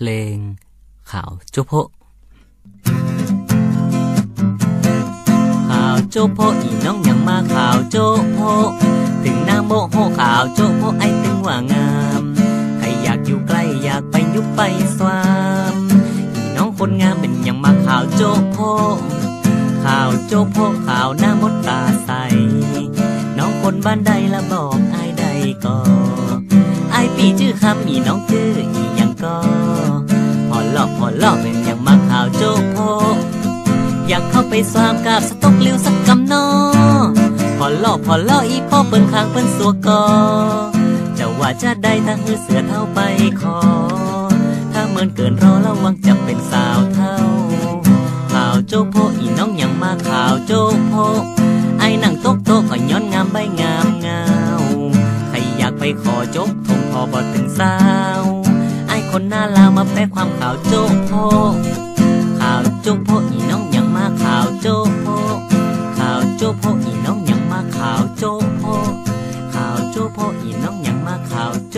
พลง ข่าวจุโพข่าวโจโพอีน้องยังมาข่าวโจโพถึงนาโมโหข่าวโจโพไอตึงว่างาม ใครอยากอยู่ใกล้อยากไปยุบไปสวามอีน้องคนงามเป็นยังมาข่าวโจโพข่าวโจโพข่าวหน้ามดตาใส น้องคนบ้านใดละบอกไอายใดก็ไอายปีชื่อคำอีน้องชื่อ ลอกพอลอกเป็นอย่างมาข่าวโจโพอยากเข้าไปสวามกับสตอกลิวสักกำนอพอลอพอลออีพ่อเปิ้นข้างเปิ้นสัวกอจะว่าจะได้ถ้าฮือเสือเท่าไปขอถ้าเหมือนเกินรอระวังจะเป็นสาวเท่าข่าวโจโพอีน้องอยังมาข่าวโจโพไอ้นั่งโต๊ะโต๊ะก็ย้อนงามใบงามเงาใครอยากไปขอจบทงพอบ่ถึงสาว ไอ้คนหน้าลาวมาแปลความข่าว พข่าวโจโพอีน้องยังมาข่าวโจโพข่าวโจโพอีน้องยังมาข่าวโจโพข่าวโจโพอีน้องยังมาข่าวโจ